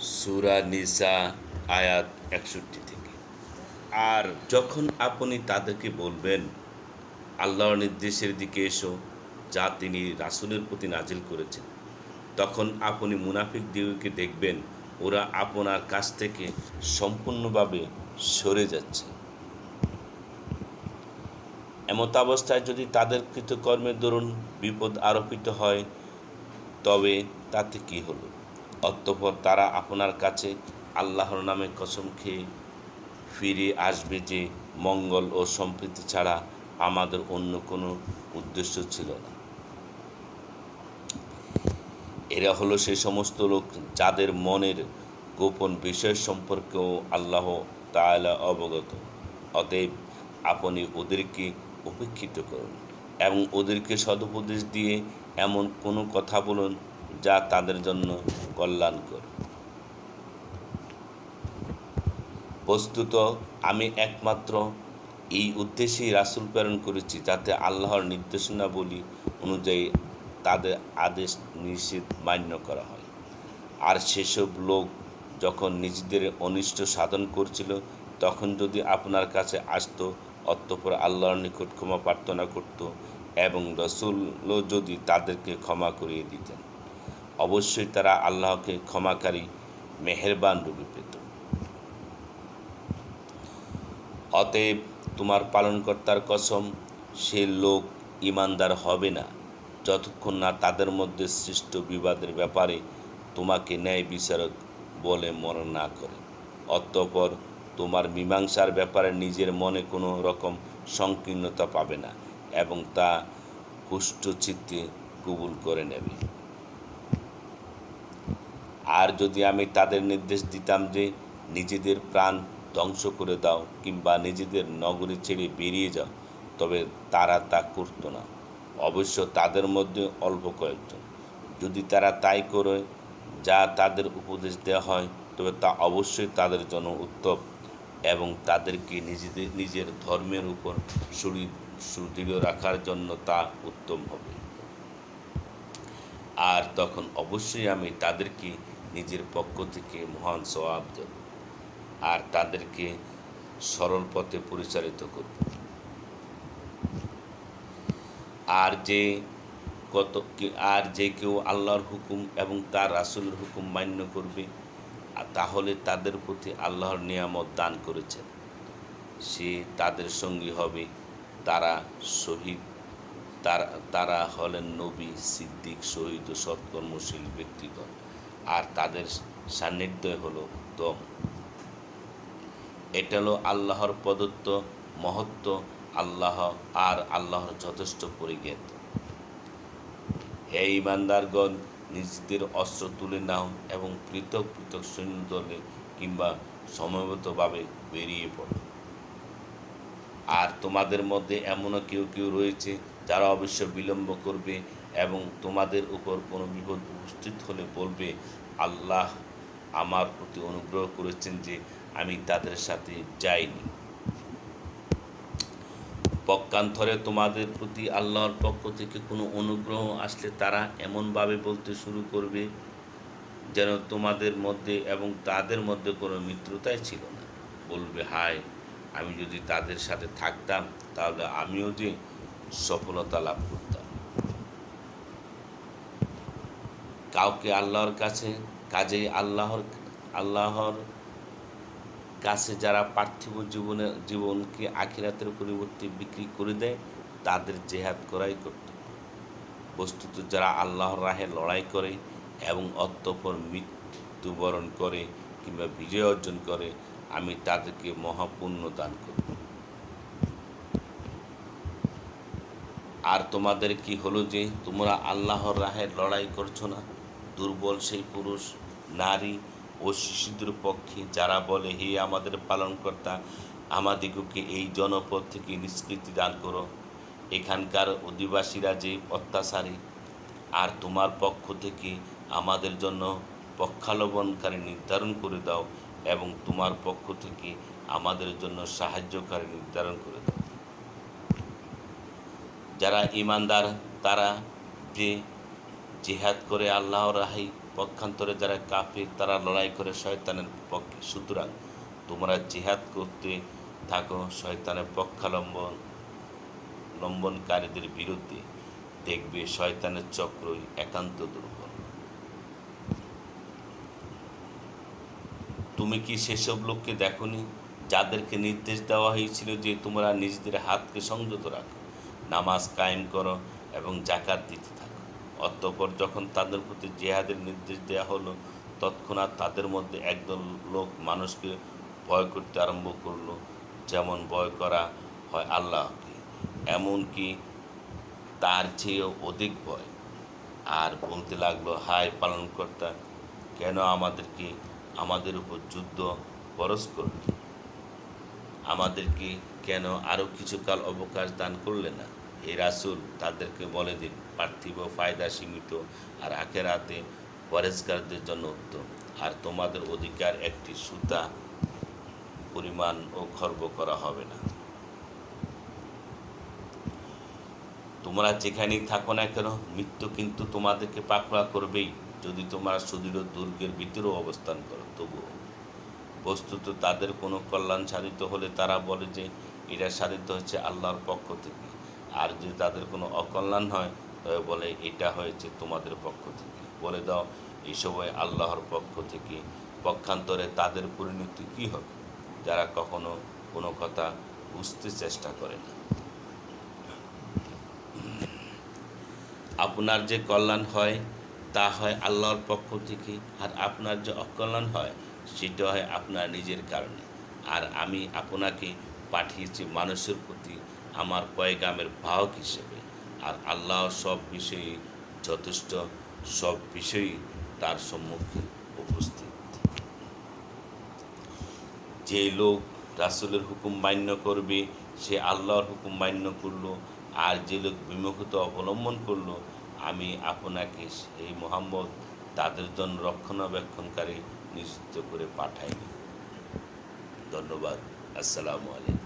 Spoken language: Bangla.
সুরা নিসা আয়াত একষট্টি থেকে। আর যখন আপনি তাদেরকে বলবেন, আল্লাহর নির্দেশের দিকে এসো, যা তিনি রাসুলের প্রতি নাজিল করেছেন, তখন আপনি মুনাফিক দিগকে দেখবেন, ওরা আপনার কাছ থেকে সম্পূর্ণভাবে সরে যাচ্ছে। এমত অবস্থায় যদি তাদের কৃতকর্মের দরুন বিপদ আরোপিত হয়, তবে তাতে কি হলো? অতঃপর তারা আপনার কাছে আল্লাহর নামে কসম খেয়ে ফিরে আসবে যে মঙ্গল ও সম্প্রীতি ছাড়া আমাদের অন্য কোনো উদ্দেশ্য ছিল না। এরা হলো সেই সমস্ত লোক যাদের মনের গোপন বিষয় সম্পর্কেও আল্লাহ তাআলা অবগত। অতএব আপনি ওদেরকে উপেক্ষিত করুন এবং ওদেরকে সদুপদেশ দিয়ে এমন কোনো কথা বলুন যা তাদের জন্য কল্যাণকর। বস্তুত আমি একমাত্র এই উদ্দেশ্যেই রাসূল প্রেরণ করেছি যাতে আল্লাহর নির্দেশনাবলী অনুযায়ী তাদের আদেশ নিষেধ মান্য করা হয়। আর সেসব লোক যখন নিজেদের অনিষ্ট সাধন করছিল, তখন যদি আপনার কাছে আসতো, অতঃপর আল্লাহর নিকট ক্ষমা প্রার্থনা করত এবং রসুলও যদি তাদেরকে ক্ষমা করিয়ে দিতেন। অবশ্যই তারা আল্লাহকে ক্ষমাকারী, মেহেরবান রূপে পেত। অতএব তোমার পালনকর্তার কসম, সে লোক ইমানদার হবে না। যতক্ষণ না তাদের মধ্যে সৃষ্ট বিবাদের ব্যাপারে তোমাকে ন্যায় বিচারক বলে মনে না করে। অতঃপর তোমার মীমাংসার ব্যাপারে নিজের মনে কোনো রকম সংকীর্ণতা পাবে না এবং তা হুষ্টচিত্তে কবুল করে নেবে। আর যদি আমি তাদের নির্দেশ দিতাম যে নিজেদের প্রাণ ধ্বংস করে দাও কিংবা নিজেদের নগরী ছেড়ে বেরিয়ে যাও, তবে তারা তা করত না। অবশ্য তাদের মধ্যে অল্প কয়েকজন। যদি তারা তাই করে যা তাদের উপদেশ দেওয়া হয়, তবে তা অবশ্যই তাদের জন্য উত্তম এবং তাদেরকে নিজেদের, নিজের ধর্মের উপর সুদৃঢ় রাখার জন্য তা উত্তম হবে। আর তখন অবশ্যই আমি তাদেরকে নিজের পক্ষ থেকে মহান সওয়াব দেব আর তাদেরকে সরল পথে পরিচালিত করব। আর যে কত আর যে কেউ আল্লাহর হুকুম এবং তার রাসূলের হুকুম মান্য করবে তাহলে তাদের প্রতি আল্লাহর নিয়ামত দান করেছেন। সে তাদের সঙ্গী হবে, তারা শহীদ, তারা তারা হলেন নবী, সিদ্দিক, শহীদ ও সৎকর্মশীল ব্যক্তিগণ। আর তাদের সান্নিধ্যই হলো দম। এটা হলো আল্লাহর প্রদত্ত মহত্ব, আল্লাহ আর আল্লাহর যথেষ্ট পরিজ্ঞাত। হে ইমানদারগণ, নিজেদের অস্ত্র তুলে নাও এবং পৃথক পৃথক সৈন্য দলে কিংবা সমবেতভাবে বেরিয়ে পড়ো। আর তোমাদের মধ্যে এমনও কেউ কেউ রয়েছে যারা অবশ্য বিলম্ব করবে এবং তোমাদের উপর কোনো বিপদ উপস্থিত হলে বলবে, আল্লাহ আমার প্রতি অনুগ্রহ করেছেন যে আমি তাদের সাথে যাইনি। পক্ষান্তরে তোমাদের প্রতি আল্লাহর পক্ষ থেকে কোনো অনুগ্রহ আসলে তারা এমনভাবে বলতে শুরু করবে যেন তোমাদের মধ্যে এবং তাদের মধ্যে কোনো মিত্রতাই ছিল না। বলবে, হায়, আমি যদি তাদের সাথে থাকতাম, তাহলে আমিও যে সফলতা লাভ করতাম কাউকে আল্লাহর কাছে, কাজেই আল্লাহর আল্লাহর কাছে যারা পার্থিব জীবনে, জীবনকে আখিরাতের পরিবর্তে বিক্রি করে দেয়, তাদের জেহাদ করাই কর্তব্য। বস্তুত যারা আল্লাহর রাহে লড়াই করে এবং অতঃপর মৃত্যুবরণ করে কিংবা বিজয় অর্জন করে, আমি তাদেরকে মহাপুণ্য দান করব। আর তোমাদের কি হলো যে তোমরা আল্লাহর রাহে লড়াই করছ না? দুর্বল সেই পুরুষ, নারী ও শিশুদের পক্ষে যারা বলে, হে আমাদের পালনকর্তা, আমাদিগকে এই জনপদ থেকে নিষ্কৃতি দান করো। এখানকার অধিবাসীরা যে অত্যাচারী, আর তোমার পক্ষ থেকে আমাদের জন্য পক্ষাবলম্বনকারী নির্ধারণ করে দাও এবং তোমার পক্ষ থেকে আমাদের জন্য সাহায্যকারী নির্ধারণ করে দাও। যারা ইমানদার, তারা যে জেহাদ করে আল্লাহর রাহে পক্ষান্তরে যারা কাফির, তারা লড়াই করে শয়তানের পক্ষে। সুতরাং তোমরা জিহাদ করতে থাকো শয়তানের পক্ষালম্বন, লম্বনকারীদের বিরুদ্ধে। দেখবে শয়তানের চক্রই একান্ত দুর্বল। তুমি কি সেসব লোককে দেখনি, যাদেরকে নির্দেশ দেওয়া হয়েছিল যে তোমরা নিজেদের হাতকে সংযত রাখো? নামাজ কায়েম করো এবং জাকাত দিতে থাকো। অতঃপর যখন তাদের প্রতি জেহাদের নির্দেশ দেওয়া হলো, তৎক্ষণাৎ তাদের মধ্যে একদল লোক মানুষকে ভয় করতে আরম্ভ করল, যেমন ভয় করা হয় আল্লাহকে, এমনকি তার চেয়েও অধিক ভয়। আর বলতে লাগল, হায় পালনকর্তা, কেন আমাদেরকে আমাদের উপর যুদ্ধ বরস করল? আমাদেরকে কেন আরও কিছুকাল অবকাশ দান করলে না? হে রাসুল, তাদেরকে বলে দিন, পার্থিব ফায়দা সীমিত আর আখেরাতে পরেজগারদের জন্য উত্তম। আর তোমাদের অধিকার একটি সুতা পরিমাণ ও খর্ব করা হবে না। তোমরা যেখানেই থাকো না কেন, মৃত্যু কিন্তু তোমাদেরকে পাকড়া করবেই। যদি তোমরা সুদৃঢ় দুর্গের ভিতরেও অবস্থান করো, তবুও বস্তুত তাদের কোনো কল্যাণ সাধিত হলে তারা বলে যে এটা সাধিত হচ্ছে আল্লাহর পক্ষ থেকে। আর যদি তাদের কোনো অকল্যাণ হয়, তবে বলে এটা হয়েছে তোমাদের পক্ষ থেকে। বলে দাও এসবই আল্লাহর পক্ষ থেকে পক্ষান্তরে তাদের পরিণতি কী হবে, যারা কখনো কোনো কথা বুঝতে চেষ্টা করে না। আপনার যে কল্যাণ হয়, তা হয় আল্লাহর পক্ষ থেকে। আর আপনার যে অকল্যাণ হয় সেটা হয় আপনার নিজের কারণে। আর আমি আপনাকে পাঠিয়েছি মানুষের প্রতি আমার পয়গামের বাহক হিসেবে। আর আল্লাহ সব বিষয়ে যথেষ্ট, সব বিষয়ই তার সম্মুখে উপস্থিত। যে লোক রাসুলের হুকুম মান্য করবে, সে আল্লাহর হুকুম মান্য করল। আর যে লোক বিমুখতা অবলম্বন করল, আমি আপনাকে সেই মোহাম্মদ, তাদের জন্য রক্ষণাবেক্ষণকারী নিযুক্ত করে পাঠায়নি। ধন্যবাদ। আসসালামু আলাইকুম।